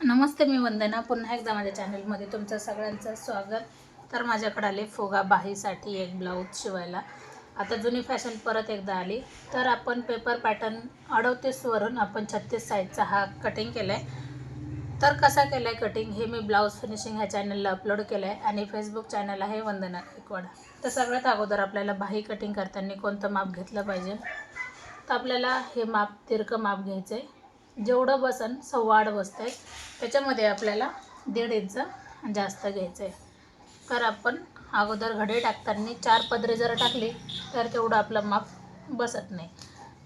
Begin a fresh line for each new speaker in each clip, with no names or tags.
नमस्ते मी वंदना. पुन्हा एकदा माझ्या चॅनलमध्ये तुमचं सगळ्यांचं स्वागत. तर माझ्याकडे आले फुगा बाहीसाठी एक ब्लाऊज शिवायला. आता जुनी फॅशन परत एकदा आली. तर आपण पेपर पॅटर्न अडतीसवरून आपण छत्तीस साईजचा हा कटिंग केला आहे तर कसा केला आहे कटिंग हे मी ब्लाऊज फिनिशिंग ह्या चॅनलला अपलोड केलं आहे आणि फेसबुक चॅनल आहे वंदना गायकवाड तर सगळ्यात अगोदर आपल्याला बाही कटिंग करताना कोणतं माप घेतलं पाहिजे? तर आपल्याला हे माप तिरकं माप घ्यायचं आहे जेवढं बसन सव्वा आठ बसतं आहे त्याच्यामध्ये आपल्याला दीड इंच जास्त घ्यायचं आहे तर आपण अगोदर घडी टाकताना चार पदरे जर टाकली तर तेवढं आपलं माप बसत नाही.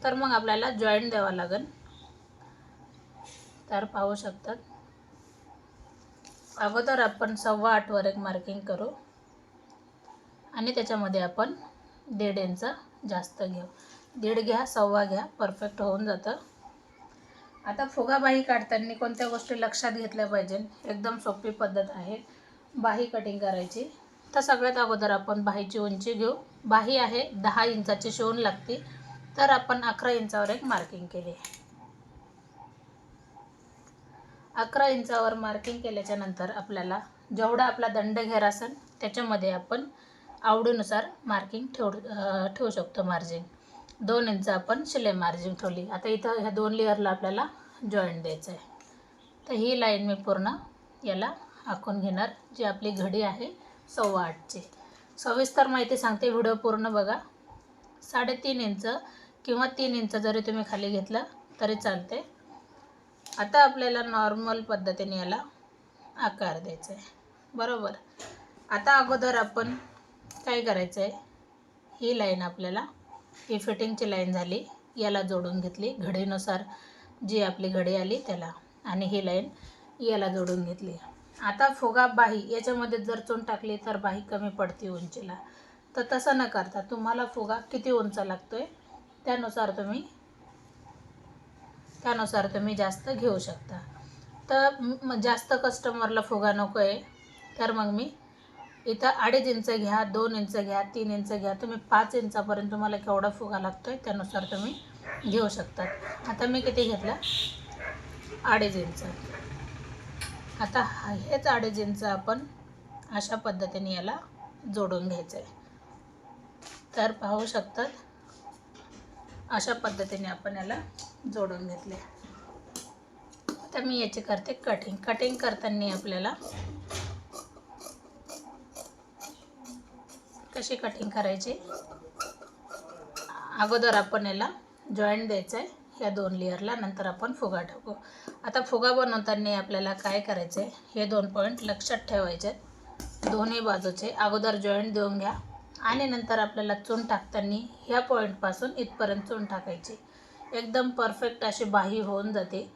तर मग आपल्याला जॉईंट द्यावा लागेल तर पाहू शकतात. अगोदर आपण सव्वा आठवर एक मार्किंग करू. आणि त्याच्यामध्ये आपण दीड इंच जास्त घेऊ. दीड घ्या सव्वा घ्या परफेक्ट होऊन जातं. आता फुगाबाही काढताना कोणत्या गोष्टी लक्षात घेतल्या पाहिजे एकदम सोपी पद्धत आहे. बाही कटिंग करायची. तर सगळ्यात अगोदर आपण बाहीची उंची घेऊ. बाही आहे दहा इंचाची शिवून लागते. तर आपण अकरा इंचावर एक मार्किंग केली. अकरा इंचावर मार्किंग केल्याच्यानंतर आपल्याला जेवढा आपला दंड घेर असेल त्याच्यामध्ये आपण आवडीनुसार मार्किंग ठेवू ठेवू शकतो मार्जिन दोन इंच आपण शिलाई मार्जिन ठेवली. आता इथं ह्या दोन लेअरला आपल्याला जॉईंट द्यायचं आहे. तर ही लाईन मी पूर्ण याला आखून घेणार जी आपली घडी आहे सव्वा आठची. सविस्तर माहिती सांगते व्हिडिओ पूर्ण बघा. साडेतीन इंच किंवा तीन इंच जरी तुम्ही खाली घेतलं तरी चालते. आता आपल्याला नॉर्मल पद्धतीने याला आकार द्यायचा आहे. बरोबर? आता अगोदर आपण काय करायचं आहे? ही लाईन आपल्याला ही फिटिंगची लाईन झाली. याला जोडून घेतली. घडीनुसार जी आपली घडी आली त्याला आणि ही लाईन याला जोडून घेतली. आता फुगा बाही याच्यामध्ये जर चून टाकली तर बाही कमी पडते उंचीला. तर तसं न करता तुम्हाला फुगा किती उंच लागतो आहे त्यानुसार तुम्ही त्यानुसार तुम्ही जास्त घेऊ शकता. तर जास्त कस्टमरला फुगा नको आहे तर मग मी इथं अडीच इंच घ्या दोन इंच घ्या तीन इंच घ्या. तुम्ही पाच इंचापर्यंत तुम्हाला केवढा फुगा लागतो आहे त्यानुसार तुम्ही घेऊ शकतात. आता मी किती घेतला? अडीच इंच आता हा- हेच अडीच इंच आपण अशा पद्धतीने याला जोडून घ्यायचं आहे तर पाहू शकतात अशा पद्धतीने आपण याला जोडून घेतले. आता मी याची करते कटिंग कटिंग करताना आपल्याला कशी कटिंग करायची? अगोदर आपण याला जॉईंट द्यायचं आहे या दोन लेअरला नंतर आपण फुगा टाकू. आता फुगा बनवताना आपल्याला काय करायचं आहे हे दोन पॉईंट लक्षात ठेवायचे आहेत. दोन्ही बाजूचे अगोदर जॉईंट देऊन घ्या. आणि नंतर आपल्याला चून टाकताना ह्या पॉईंटपासून इथपर्यंत चून टाकायची. एकदम परफेक्ट अशी बाही होऊन जाते.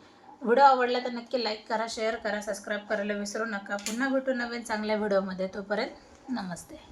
व्हिडिओ आवडला तर नक्की लाईक करा शेअर करा सबस्क्राईब करायला विसरू नका. पुन्हा भेटू नवीन चांगल्या व्हिडिओमध्ये तोपर्यंत नमस्ते.